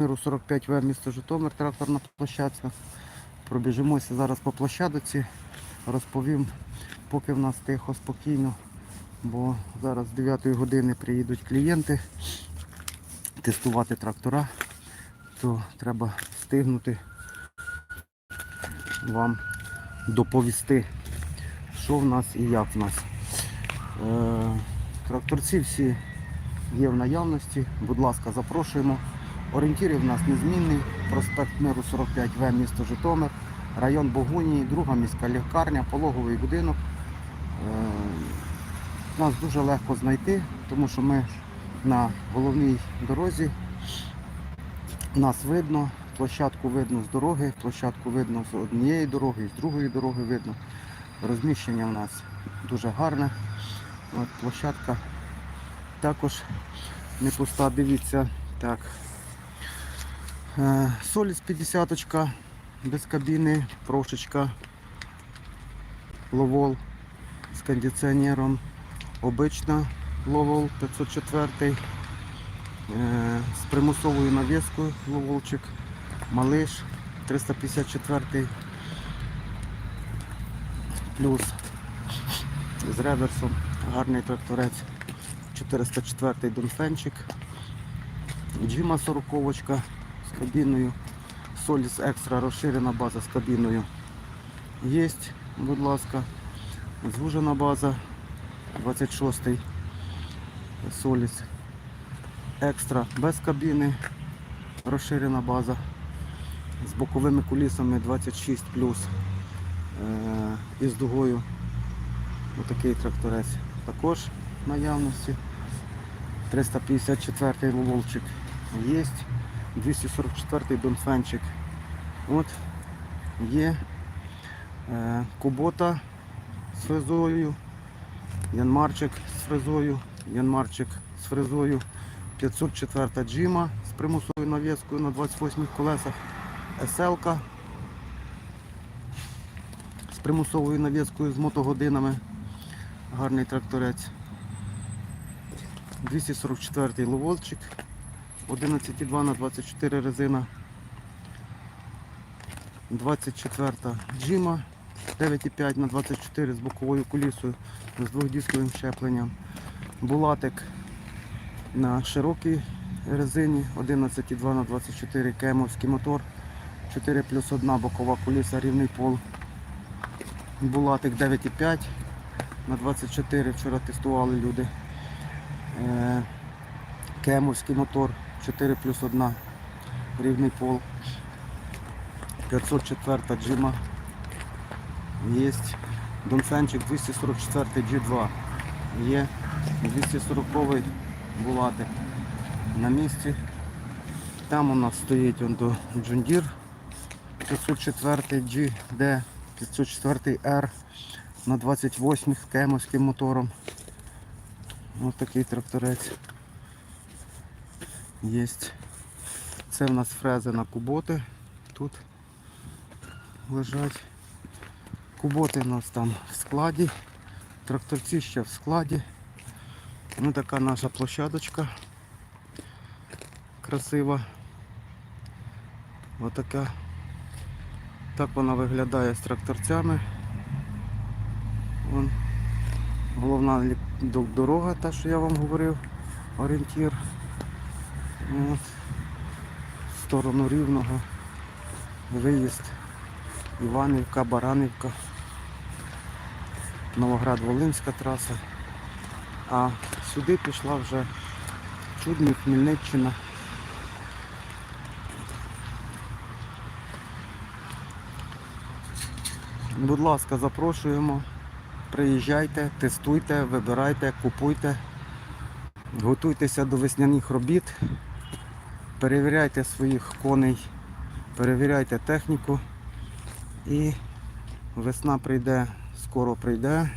Миру 45В місто Житомир, тракторна площадка. Пробіжимося зараз по площадці. Розповім, поки в нас тихо, спокійно, бо зараз з 9 години приїдуть клієнти тестувати трактора, то треба встигнути вам доповісти, що в нас і як в нас. Е, тракторці всі є в наявності. Будь ласка, запрошуємо. Орієнтири в нас незмінний. Проспект Миру 45В, місто Житомир, район Богунії, друга міська лікарня, пологовий будинок. Е, Нас дуже легко знайти, тому що ми на головній дорозі. Нас видно, площадку видно з дороги, площадку видно з однієї дороги, з другої дороги видно. Розміщення в нас дуже гарне. От площадка також не пуста, дивіться. Так. Е, Соліс 50 без кабіни, прошечка, ловол з кондиціонером, обична ловол 504 е, з примусовою навіскою ловолчик, малиш 354 плюс з реверсом, гарний тракторець. 404 Донфенчик, Джима 40 з кабіною, Соліс Екстра розширена база з кабіною. Є, будь ласка, звужена база 26-й. Соліс Екстра без кабіни, розширена база з боковими кулісами 26 плюс е, і з дугою. Отакий тракторець також наявності. 354 ловолчик є. 244 донфенчик. От є е, кубота з фрезою, янмарчик з фрезою, янмарчик з фрезою, 504 джима з примусовою навіскою на 28 колесах, SL з примусовою навіскою з мотогодинами. Гарний тракторець. 244 ловольчик, 11,2 на 24 резина. 24 джима, 9,5 на 24 з боковою кулісою, з двохдісковим щепленням. Булатик на широкій резині, 11,2 на 24 кемовський мотор, 4 плюс 1 бокова куліса, рівний пол. Булатик 9,5 на 24 вчора тестували люди. Е, Кемовський мотор 4 плюс 1 рівний пол. 504 джима. Є. Донфенчик 244 G2. Є 240 булатик на місці. Там у нас стоїть он до Джундір 504 GD, 504 R на 28 кемовським мотором. Ось такий тракторець. Є. Це в нас фрези на куботи. Тут лежать. Куботи у нас там в складі. Тракторці ще в складі. Ну така наша площадочка. Красива. Отака. Так вона виглядає з тракторцями. Вон головна дорога, та що я вам говорив, орієнтір. В сторону рівного. Виїзд. Іванівка, Баранівка, Новоград-Волинська траса. А сюди пішла вже Чудний, Хмельниччина. Будь ласка, запрошуємо. Приїжджайте, тестуйте, вибирайте, купуйте, готуйтеся до весняних робіт, перевіряйте своїх коней, перевіряйте техніку і весна прийде, скоро прийде,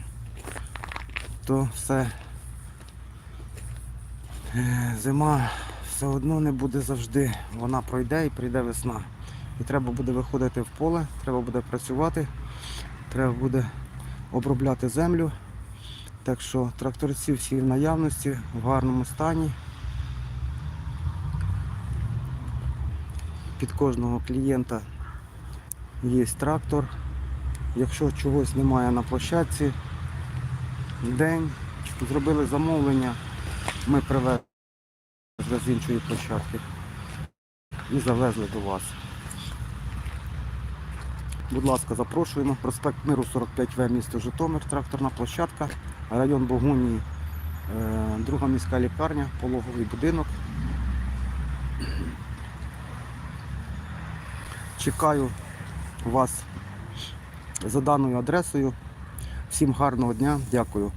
то все е, зима все одно не буде завжди. Вона пройде і прийде весна. І треба буде виходити в поле, треба буде працювати, треба буде обробляти землю. Так що тракторці всі в наявності, в гарному стані. Під кожного клієнта є трактор. Якщо чогось немає на площадці, день, зробили замовлення, ми привезли з іншої площадки і завезли до вас. Будь ласка, запрошуємо. Проспект Миру 45В, місто Житомир, тракторна площадка, район Богунії, е, друга міська лікарня, пологовий будинок. Чекаю вас за даною адресою. Всім гарного дня, дякую.